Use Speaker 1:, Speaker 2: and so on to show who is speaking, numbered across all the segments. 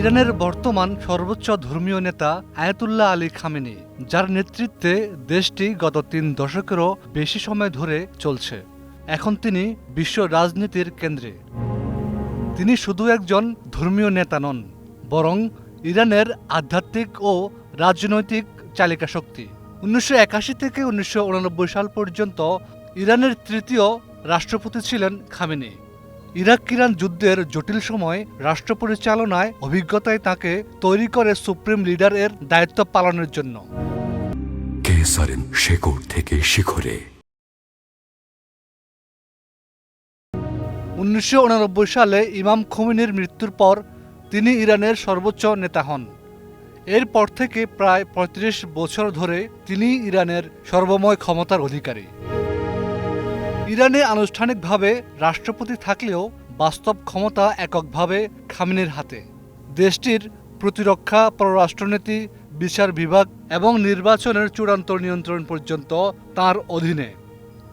Speaker 1: ইরানের বর্তমান সর্বোচ্চ ধর্মীয় নেতা আয়াতুল্লাহ আলী খামেনি, যার নেতৃত্বে দেশটি গত তিন দশকেরও বেশি সময় ধরে চলছে। এখন তিনি বিশ্ব রাজনীতির কেন্দ্রে। তিনি শুধু একজন ধর্মীয় নেতা নন, বরং ইরানের আধ্যাত্মিক ও রাজনৈতিক চালিকা শক্তি। উনিশশো একাশি থেকে উনিশশো উননব্বই সাল পর্যন্ত ইরানের তৃতীয় রাষ্ট্রপতি ছিলেন খামেনি। ইরাক ইরান যুদ্ধের জটিল সময় রাষ্ট্র পরিচালনায় অভিজ্ঞতায় তাকে তৈরি করে সুপ্রিম লিডার এর দায়িত্ব পালনের জন্য।
Speaker 2: কেসারেন শেকড় থেকে শিখরে।
Speaker 1: উনিশশো উননব্বই সালে ইমাম খোমিনির মৃত্যুর পর তিনি ইরানের সর্বোচ্চ নেতা হন। এরপর থেকে প্রায় ৩৫ বছর ধরে তিনি ইরানের সর্বময় ক্ষমতার অধিকারী। ইরানে আনুষ্ঠানিকভাবে রাষ্ট্রপতি থাকলেও বাস্তব ক্ষমতা এককভাবে খামিনের হাতে। দেশটির প্রতিরক্ষা, পররাষ্ট্রনীতি, বিচার বিভাগ এবং নির্বাচনের চূড়ান্ত নিয়ন্ত্রণ পর্যন্ত তার অধীনে।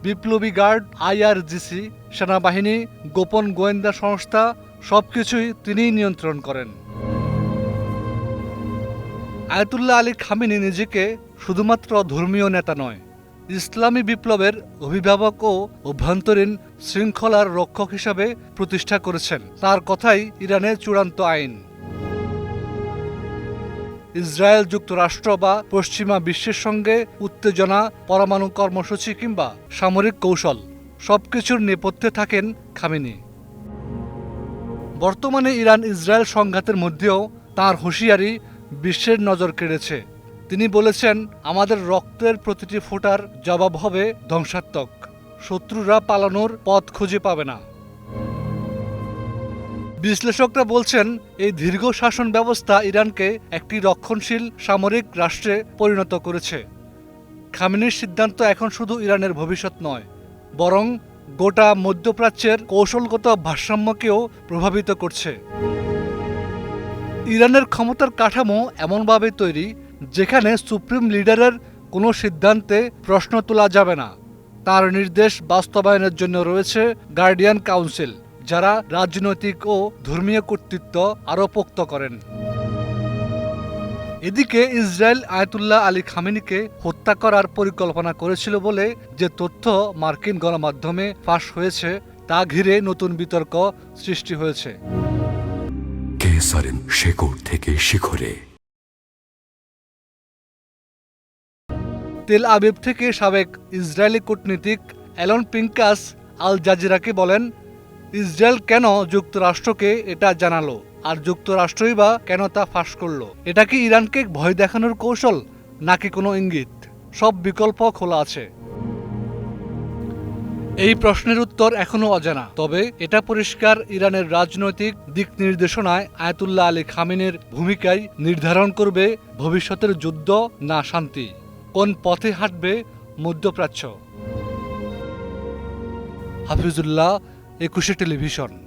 Speaker 1: বিপ্লবী গার্ড, আইআরজিসি, সেনাবাহিনী, গোপন গোয়েন্দা সংস্থা সবকিছুই তিনিই নিয়ন্ত্রণ করেন। আয়তুল্লাহ আলী খামিনি নিজেকে শুধুমাত্র ধর্মীয় নেতা নয় ইসলামী বিপ্লবের অভিভাবক ও অভ্যন্তরীণ শৃঙ্খলার রক্ষক হিসাবে প্রতিষ্ঠা করেছেন। তার কথাই ইরানের চূড়ান্ত আইন। ইসরায়েল যুক্তরাষ্ট্র বা পশ্চিমা বিশ্বের সঙ্গে উত্তেজনা, পরমাণু কর্মসূচি কিংবা সামরিক কৌশল, সবকিছুর নেপথ্যে থাকেন খামিনি। বর্তমানে ইরান ইসরায়েল সংঘাতের মধ্যেও তার হুঁশিয়ারি বিশ্বের নজর কেড়েছে। তিনি বলেছেন, আমাদের রক্তের প্রতিটি ফোটার জবাব হবে ধ্বংসাত্মক। শত্রুরা পালানোর পথ খুঁজে পাবে না। বিশ্লেষকরা বলছেন, এই দীর্ঘ শাসন ব্যবস্থা ইরানকে একটি রক্ষণশীল, সামরিক রাষ্ট্রে পরিণত করেছে। খামিনির সিদ্ধান্ত এখন শুধু ইরানের ভবিষ্যৎ নয়, বরং গোটা মধ্যপ্রাচ্যের কৌশলগত ভারসাম্যকেও প্রভাবিত করছে। ইরানের ক্ষমতার কাঠামো এমনভাবে তৈরি যেখানে সুপ্রিম লিডারের কোনো সিদ্ধান্তে প্রশ্ন তোলা যাবে না। তার নির্দেশ বাস্তবায়নের জন্য রয়েছে গার্ডিয়ান কাউন্সিল, যারা রাজনৈতিক ও ধর্মীয় কর্তৃত্ব আরও পোক্ত করেন। এদিকে ইসরায়েল আয়াতুল্লাহ আলী খামেনিকে হত্যা করার পরিকল্পনা করেছিল বলে যে তথ্য মার্কিন গণমাধ্যমে ফাঁস হয়েছে, তা ঘিরে নতুন বিতর্ক সৃষ্টি হয়েছে।
Speaker 2: কেসারেন থেকে শিখরে
Speaker 1: তেল আবিব থেকে সাবেক ইসরায়েলি কূটনীতিক অ্যালন পিঙ্কাস আল জাজিরাকে বলেন, ইসরায়েল কেন যুক্তরাষ্ট্রকে এটা জানালো? আর যুক্তরাষ্ট্রই বা কেন তা ফাঁস করল? এটা কি ইরানকে ভয় দেখানোর কৌশল, নাকি কোনো ইঙ্গিত? সব বিকল্প খোলা আছে। এই প্রশ্নের উত্তর এখনও অজানা। তবে এটা পরিষ্কার ইরানের রাজনৈতিক দিক নির্দেশনায় আয়াতুল্লাহ আলী খামিনের ভূমিকায় নির্ধারণ করবে ভবিষ্যতের যুদ্ধ না শান্তি। কোন পথে হাঁটবে মধ্যপ্রাচ্য? হাফিজুল্লাহ একুশে টেলিভিশন।